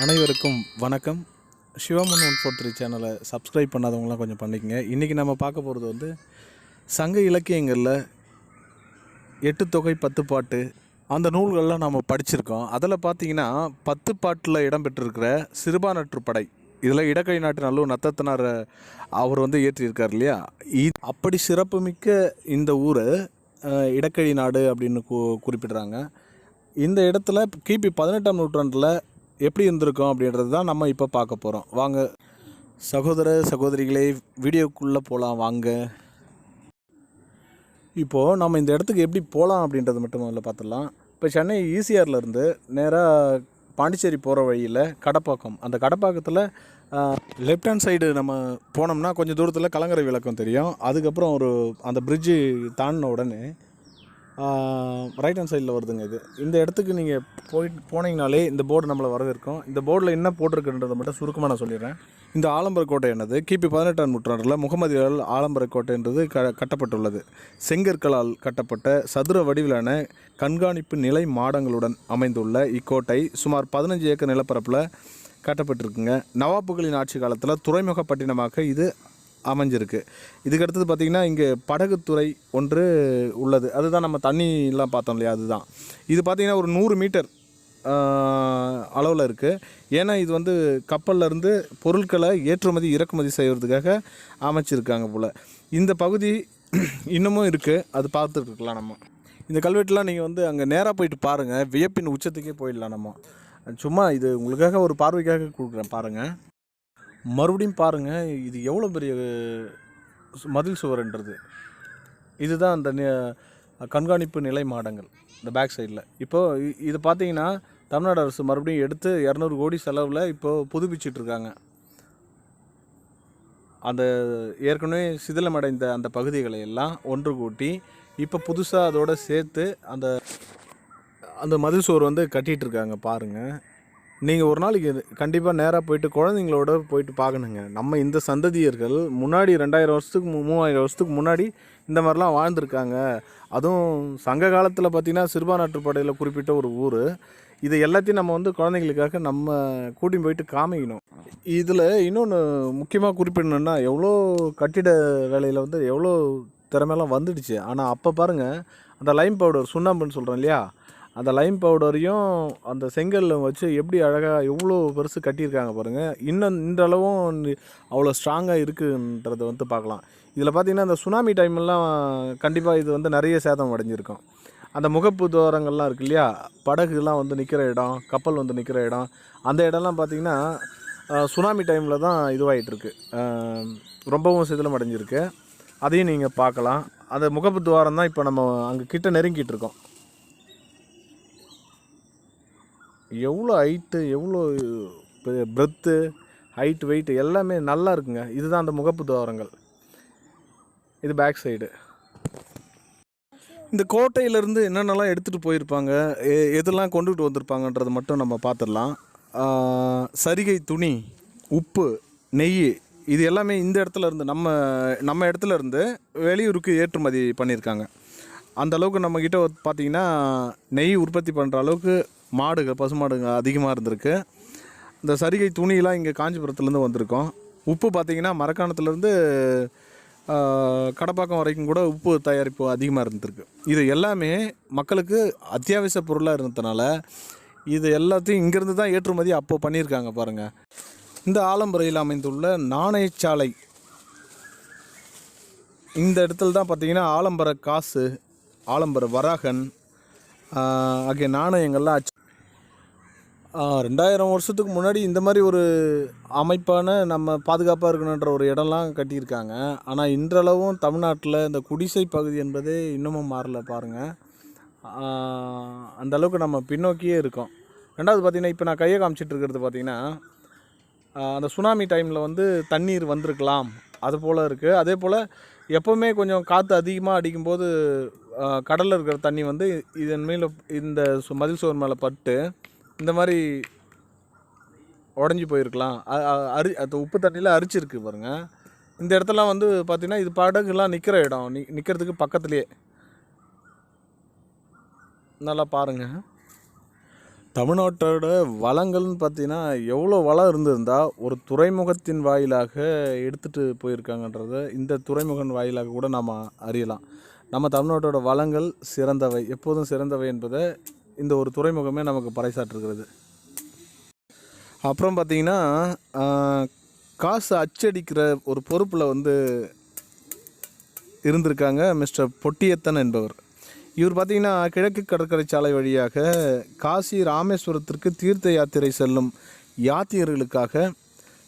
அனைவருக்கும் வணக்கம். சிவமன் one four three சேனலை சப்ஸ்கிரைப் பண்ணாதவங்களாம் கொஞ்சம் பண்ணிக்கங்க. இன்றைக்கி நம்ம பார்க்க போகிறது வந்து சங்க இலக்கியங்களில் எட்டு தொகை பத்து பாட்டு அந்த நூல்கள்லாம் நம்ம படிச்சிருக்கோம். அதில் பார்த்தீங்கன்னா பத்து பாட்டில் இடம்பெற்றிருக்கிற சிறுபானற்றுப்படை இதில் இடக்கை நாட்டு நல்லூர் நத்தத்தனார் அவர் வந்து இயற்றியிருக்கார் இல்லையா? இ- அப்படி சிறப்புமிக்க இந்த ஊர் இடக்கழி நாடு அப்படின்னு கு குறிப்பிடுறாங்க. இந்த இடத்துல கிபி பதினெட்டாம் நூற்றாண்டில் எப்படி இருந்திருக்கும் அப்படின்றது தான் நம்ம இப்போ பார்க்க போகிறோம் வாங்க. சகோதர சகோதரிகளே வீடியோக்குள்ளே போகலாம் வாங்க. இப்போது நம்ம இந்த இடத்துக்கு எப்படி போகலாம் அப்படின்றது மட்டும் முதல்ல பார்த்துடலாம். இப்போ சென்னை ஈசிஆர்லேருந்து நேராக பாண்டிச்சேரி போகிற வழியில் கடப்பாக்கம். அந்த கடப்பாக்கத்தில் லெஃப்ட் ஹேண்ட் சைடு நம்ம போனோம்னா கொஞ்சம் தூரத்தில் கலங்கரை விளக்கம் தெரியும். அதுக்கப்புறம் ஒரு அந்த பிரிட்ஜு தாண்டின உடனே ரைட் ஹேண்ட் சைடில் வருதுங்க இது. இந்த இடத்துக்கு நீங்கள் போயிட்டு போனீங்கனாலே இந்த போர்டு நம்மளை வரவேற்கும். இந்த போர்டில் என்ன போட்டிருக்குன்றதை மட்டும் சுருக்கமாக நான் சொல்லிடுறேன். இந்த ஆலம்பர கோட்டை என்னது? கிபி பதினெட்டாம் நூற்றாண்டில் முகமதியால் ஆலம்பர கோட்டைன்றது க கட்டப்பட்டுள்ளது. செங்கற்களால் கட்டப்பட்ட சதுர வடிவிலான கண்காணிப்பு நிலை மாடங்களுடன் அமைந்துள்ள இக்கோட்டை சுமார் பதினஞ்சு ஏக்கர் நிலப்பரப்பில் கட்டப்பட்டிருக்குங்க. நவாப்புகளின் ஆட்சி காலத்தில் துறைமுகப்பட்டினமாக இது அமைஞ்சிருக்கு. இதுக்கு அடுத்தது பார்த்திங்கன்னா இங்கே படகுத்துறை ஒன்று உள்ளது. அதுதான் நம்ம தண்ணிலாம் பார்த்தோம் இல்லையா? அதுதான். இது பார்த்திங்கன்னா ஒரு நூறு மீட்டர் அளவில் இருக்குது ஏன்னா இது வந்து கப்பல்ல இருந்து பொருட்களை ஏற்றுமதி இறக்குமதி செய்கிறதுக்காக அமைச்சிருக்காங்க போல். இந்த பகுதி இன்னமும் இருக்குது அது பார்த்துருக்கலாம் நம்ம. இந்த கல்வெட்டுலாம் நீங்கள் வந்து அங்கே நேராக போயிட்டு பாருங்கள் வியப்பின் உச்சத்துக்கே போயிடலாம் நம்ம. சும்மா இது உங்களுக்காக ஒரு பார்வைக்காக கொடுக்குறேன் பாருங்கள் மறுபடியும் பாருங்கள் இது எவ்வளோ பெரிய மதில் சுவர்ன்றது. இதுதான் அந்த கண்காணிப்பு நிலை மாடங்கள் இந்த பேக் சைடில் இப்போது இ- இது பார்த்தீங்கன்னா தமிழ்நாடு அரசு மறுபடியும் எடுத்து இரநூறு கோடி செலவில் இப்போது புதுப்பிச்சிட்டு இருக்காங்க. அந்த ஏற்கனவே சிதிலமடைந்த அந்த பகுதிகளை எல்லாம் ஒன்று கூட்டி இப்போ புதுசாக அதோடு சேர்த்து அந்த அந்த மதில் சுவர் வந்து கட்டிகிட்டு இருக்காங்க பாருங்கள் நீங்கள் ஒரு நாளைக்கு கண்டிப்பாக நேராக போயிட்டு குழந்தைங்களோட போயிட்டு பார்க்கணுங்க. நம்ம இந்த சந்ததியர்கள் முன்னாடி ரெண்டாயிரம் வருஷத்துக்கு மூவாயிரம் வருஷத்துக்கு முன்னாடி இந்த மாதிரிலாம் வாழ்ந்திருக்காங்க. அதுவும் சங்க காலத்தில் பார்த்திங்கன்னா சிறுபான்மைப்படையில் குறிப்பிட்ட ஒரு ஊர். இது எல்லாத்தையும் நம்ம வந்து குழந்தைங்களுக்காக நம்ம கூட்டி போயிட்டு காமிக்கணும். இதில் இன்னொன்று முக்கியமாக குறிப்பிடணுன்னா எவ்வளோ கட்டிட வேலையில் வந்து எவ்வளோ திறமையெல்லாம் வந்துடுச்சு. ஆனால் அப்போ பாருங்கள் அந்த லைம் பவுடர் சுண்ணாம்புன்னு சொல்கிறோம் இல்லையா? அந்த லைம் பவுடரையும் அந்த செங்கல்ல வச்சு எப்படி அழகாக எவ்வளோ பெருசு கட்டியிருக்காங்க பாருங்கள் இன்னும் இந்த அளவும் அவ்வளோ ஸ்ட்ராங்காக இருக்குன்றத வந்து பார்க்கலாம். இதில் பார்த்தீங்கன்னா அந்த சுனாமி டைம்லாம் கண்டிப்பாக இது வந்து நிறைய சேதம் அடைஞ்சிருக்கும். அந்த முகப்பு துவாரங்கள்லாம் இருக்கு இல்லையா? படகுலாம் வந்து நிற்கிற இடம் கப்பல் வந்து நிற்கிற இடம் அந்த இடம்லாம் பார்த்திங்கன்னா சுனாமி டைமில் தான் இதுவாகிட்டுருக்கு ரொம்பவும் சிதிலம் அடைஞ்சிருக்கு. அதையும் நீங்கள் பார்க்கலாம். அந்த முகப்பு துவாரம் தான் இப்போ நம்ம அங்கே கிட்ட நெருங்கிட்டு இருக்கோம். எவ்வளோ ஹைட்டு எவ்வளோ பிரெத்து ஹைட் வெயிட் எல்லாமே நல்லா இருக்குங்க. இதுதான் அந்த முகப்பு துவாரங்கள். இது பேக் சைடு இந்த கோட்டையிலேருந்து என்னென்னலாம் எடுத்துகிட்டு போயிருப்பாங்க எ- எதெல்லாம் கொண்டுகிட்டு வந்திருப்பாங்கன்றதை மட்டும் நம்ம பார்த்துடலாம் சரிகை துணி உப்பு நெய் இது எல்லாமே இந்த இடத்துல இருந்து நம்ம நம்ம இடத்துல இருந்து வெளியூருக்கு ஏற்றுமதி பண்ணியிருக்காங்க. அந்த அளவுக்கு நம்மக்கிட்ட பார்த்தீங்கன்னா நெய் உற்பத்தி பண்ணுற அளவுக்கு மாடுகள் பசுமாடுங்க அதிகமாக இருந்திருக்கு. இந்த சரிகை துணியெலாம் இங்கே காஞ்சிபுரத்துலேருந்து வந்திருக்கோம். உப்பு பார்த்தீங்கன்னா மரக்காணத்துலேருந்து கடப்பாக்கம் வரைக்கும் கூட உப்பு தயாரிப்பு அதிகமாக இருந்திருக்கு. இது எல்லாமே மக்களுக்கு அத்தியாவசிய பொருளாக இருந்ததுனால இது எல்லாத்தையும் இங்கேருந்து தான் ஏற்றுமதி அப்போ பண்ணியிருக்காங்க பாருங்கள் இந்த ஆலம்பரையில் அமைந்துள்ள நாணயச்சாலை. இந்த இடத்துல தான் பார்த்தீங்கன்னா ஆலம்பர காசு ஆலம்பர வராகன் ஆகிய நாணயங்கள்லாம் அச்சு ரெண்டாயிரம் வருஷத்துக்கு முன்னாடி இந்த மாதிரி ஒரு அமைப்பான நம்ம பாதுகாப்பாக இருக்கணுன்ற ஒரு இடம்லாம் கட்டியிருக்காங்க. ஆனால் இன்றளவும் தமிழ்நாட்டில் இந்த குடிசை பகுதி என்பதே இன்னமும் மாறல பாருங்கள் அந்த அளவுக்கு நம்ம பின்னோக்கியே இருக்கோம். ரெண்டாவது பார்த்திங்கன்னா இப்போ நான் கையை காமிச்சிட்டு இருக்கிறது பார்த்தீங்கன்னா அந்த சுனாமி டைமில் வந்து தண்ணீர் வந்திருக்கலாம். அது போல் இருக்குது அதே போல் எப்போவுமே கொஞ்சம் காற்று அதிகமாக அடிக்கும்போது கடலில் இருக்கிற தண்ணி வந்து இதன் மேலே இந்த சு- மதில் சுவர் மேலே பட்டு இந்த மாதிரி உடஞ்சி போயிருக்கலாம். அரி அது உப்பு தண்ணியில் அரிச்சிருக்கு பாருங்கள் இந்த இடத்துலாம் வந்து பார்த்திங்கன்னா இது படகுலாம் நிற்கிற இடம். நி நிற்கிறதுக்கு பக்கத்துலேயே நல்லா பாருங்கள் தமிழ்நாட்டோட வளங்கள்னு பார்த்தீங்கன்னா எவ்வளோ வளம் இருந்திருந்தால் ஒரு துறைமுகத்தின் வாயிலாக எடுத்துகிட்டு போயிருக்காங்கன்றத இந்த துறைமுகன் வாயிலாக கூட நாம் அறியலாம். நம்ம தமிழ்நாட்டோட வளங்கள் சிறந்தவை. எப்போதும் சிறந்தவை என்பதை இந்த ஒரு துறைமுகமே நமக்கு பறைசாற்றுகிறது அப்புறம் பார்த்தீங்கன்னா காசு அச்சடிக்கிற ஒரு பொறுப்பில் வந்து இருந்திருக்காங்க மிஸ்டர் பொட்டியத்தன் என்பவர். இவர் பார்த்திங்கன்னா கிழக்கு கடற்கரை சாலை வழியாக காசி ராமேஸ்வரத்திற்கு தீர்த்த யாத்திரை செல்லும் யாத்திரியர்களுக்காக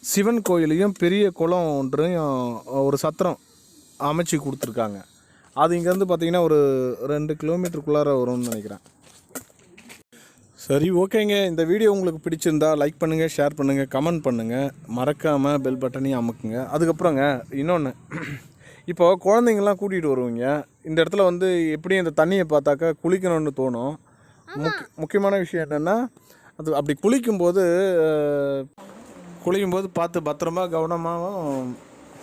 சிவன் கோயிலையும் பெரிய குளம் ஒன்றையும் ஒரு சத்திரம் அமைச்சு கொடுத்துருக்காங்க. அது இங்கேருந்து பார்த்திங்கன்னா ஒரு ரெண்டு கிலோமீட்டருக்குள்ளார வரும்னு நினைக்கிறேன். சரி ஓகேங்க. இந்த வீடியோ உங்களுக்கு பிடிச்சிருந்தா லைக் பண்ணுங்கள் ஷேர் பண்ணுங்கள் கமெண்ட் பண்ணுங்கள் மறக்காமல் பெல் பட்டனையும் அமுக்குங்க. அதுக்கப்புறங்க இன்னொன்று இப்போ குழந்தைங்கள்லாம் கூட்டிகிட்டு வருவீங்க. இந்த இடத்துல வந்து எப்படியும் இந்த தண்ணியை பார்த்தாக்கா குளிக்கணும்னு தோணும். முக்கிய முக்கியமான விஷயம் என்னென்னா அது அப்படி குளிக்கும்போது குளிக்கும்போது பார்த்து பத்திரமா கவனமாகவும்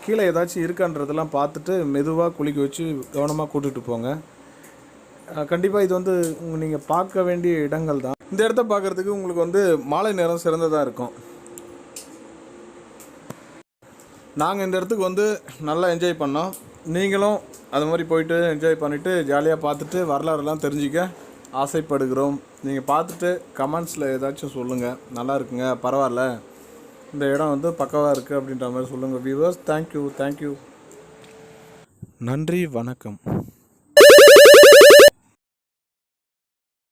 கீழே ஏதாச்சும் இருக்கான்றதெல்லாம் பார்த்துட்டு மெதுவாக குளிக்க வச்சு கவனமாக கூட்டிகிட்டு போங்க. கண்டிப்பாக இது வந்து நீங்கள் பார்க்க வேண்டிய இடங்கள் தான் இந்த இடத்த பார்க்குறதுக்கு உங்களுக்கு வந்து மாலை நேரம் சிறந்ததாக இருக்கும். நாங்கள் இந்த இடத்துக்கு வந்து நல்லா என்ஜாய் பண்ணோம். நீங்களும் அது மாதிரி போயிட்டு என்ஜாய் பண்ணிவிட்டு ஜாலியாக பார்த்துட்டு வரலாறுலாம் தெரிஞ்சிக்க ஆசைப்படுகிறோம். நீங்கள் பார்த்துட்டு கமெண்ட்ஸில் ஏதாச்சும் சொல்லுங்கள் நல்லா இருக்குங்க பரவாயில்ல. இந்த இடம் வந்து பக்கவாக இருக்குது அப்படின்ற மாதிரி சொல்லுங்கள் வியூவர்ஸ் தேங்க்யூ தேங்க்யூ நன்றி வணக்கம்.